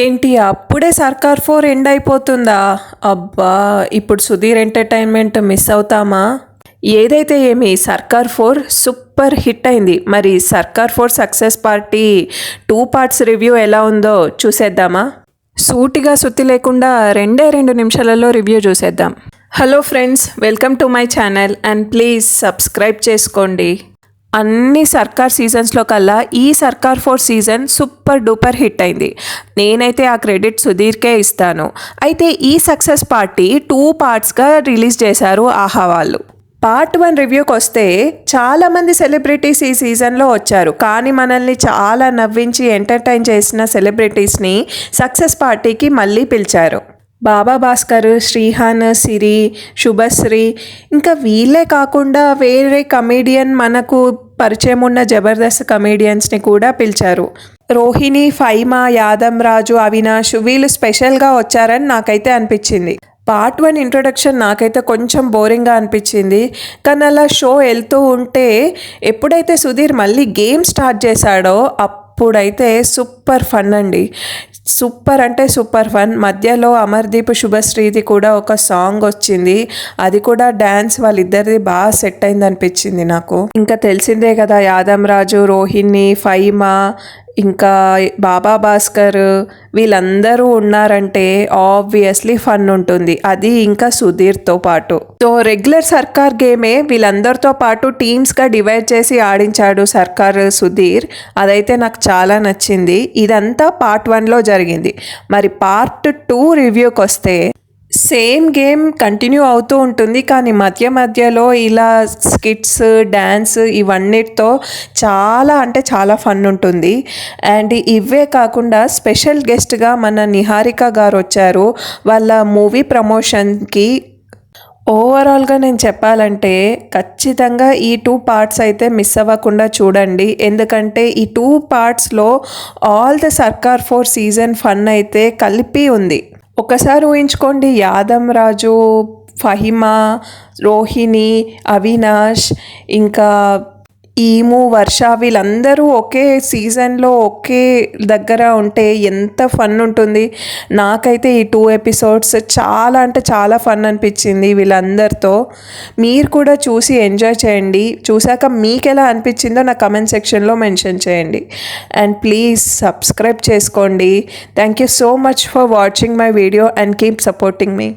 ఏంటి అప్పుడే సర్కార్ ఫోర్ ఎండ్ అయిపోతుందా? అబ్బా ఇప్పుడు సుధీర్ ఎంటర్టైన్మెంట్ మిస్ అవుతామా? ఏదైతే ఏమి సర్కార్ ఫోర్ సూపర్ హిట్ అయింది. మరి Sarkar four success party two parts review ఎలా ఉందో చూసేద్దామా? సూటిగా సుత్తి లేకుండా రెండే రెండు నిమిషాలలో రివ్యూ చూసేద్దాం. Hello friends welcome to my channel and please subscribe చేసుకోండి. అన్ని సర్కార్ సీజన్స్లో కల్లా ఈ Sarkar four season super duper hit అయింది. నేనైతే ఆ క్రెడిట్ సుధీర్కే ఇస్తాను. అయితే ఈ సక్సెస్ పార్టీ టూ పార్ట్స్గా రిలీజ్ చేశారు ఆహా వాళ్ళు. పార్ట్ వన్ రివ్యూకి వస్తే చాలామంది సెలబ్రిటీస్ ఈ సీజన్లో వచ్చారు. కానీ మనల్ని చాలా నవ్వించి ఎంటర్టైన్ చేసిన సెలబ్రిటీస్ని సక్సెస్ పార్టీకి మళ్ళీ పిలిచారు. బాబా భాస్కర్ శ్రీహాన్ సిరి శుభశ్రీ ఇంకా వీళ్ళే కాకుండా వేరే కమేడియన్ మనకు పరిచయం ఉన్న జబర్దస్త్ కమేడియన్స్ని కూడా పిలిచారు. రోహిణి ఫైమా యాదమ్ రాజు అవినాష్ వీళ్ళు స్పెషల్గా వచ్చారని నాకైతే అనిపించింది. పార్ట్ వన్ ఇంట్రొడక్షన్ నాకైతే కొంచెం బోరింగ్గా అనిపించింది. కానీ అలా షో వెళ్తూ ఉంటే ఎప్పుడైతే సుధీర్ మళ్ళీ గేమ్ స్టార్ట్ చేశాడో అప్పుడైతే సూపర్ ఫన్ అండి. సూపర్ అంటే సూపర్ ఫన్. మధ్యలో అమర్దీప్ శుభశ్రీది కూడా ఒక సాంగ్ వచ్చింది. అది కూడా డ్యాన్స్ వాళ్ళిద్దరిది బాగా సెట్ అయింది అనిపించింది నాకు. ఇంకా తెలిసిందే కదా యాదమ్ రాజు రోహిణి ఫైమా ఇంకా బాబా భాస్కర్ వీళ్ళందరూ ఉన్నారంటే ఆబ్వియస్లీ ఫన్ ఉంటుంది. అది ఇంకా సుధీర్తో పాటు. సో రెగ్యులర్ సర్కార్ గేమే వీళ్ళందరితో పాటు టీమ్స్గా డివైడ్ చేసి ఆడించాడు సర్కార్ సుధీర్. అదైతే నాకు చాలా నచ్చింది. ఇదంతా పార్ట్ వన్లో జరిగింది. మరి పార్ట్ టూ రివ్యూకి వస్తే సేమ్ గేమ్ కంటిన్యూ అవుతూ ఉంటుంది కానీ మధ్య మధ్యలో ఇలా స్కిట్స్ డ్యాన్స్ ఇవన్నిటితో చాలా అంటే చాలా ఫన్ ఉంటుంది. అండ్ ఇవే కాకుండా స్పెషల్ గెస్ట్గా మన నిహారిక గారు వచ్చారు. వాళ్ళ మూవీ ప్రమోషన్కి ఓవరాల్గా నేను చెప్పాలంటే ఖచ్చితంగా ఈ టూ పార్ట్స్ అయితే మిస్ అవ్వకుండా చూడండి. ఎందుకంటే ఈ two పార్ట్స్లో all the Sarkar four season fun అయితే కలిపి ఉంది. ఒకసారి ఊహించుకోండి. యాదమ్ రాజు ఫహిమా రోహిణి అవినాష్ ఇంకా ఈము వర్ష వీళ్ళందరూ ఒకే సీజన్లో ఒకే దగ్గర ఉంటే ఎంత ఫన్ ఉంటుంది. నాకైతే ఈ టూ ఎపిసోడ్స్ చాలా అంటే చాలా ఫన్ అనిపించింది వీళ్ళందరితో. మీరు కూడా చూసి ఎంజాయ్ చేయండి. చూశాక మీకు ఎలా అనిపించిందో నా కమెంట్ సెక్షన్లో మెన్షన్ చేయండి. అండ్ ప్లీజ్ సబ్స్క్రైబ్ చేసుకోండి. Thank you so much for watching my video and keep supporting me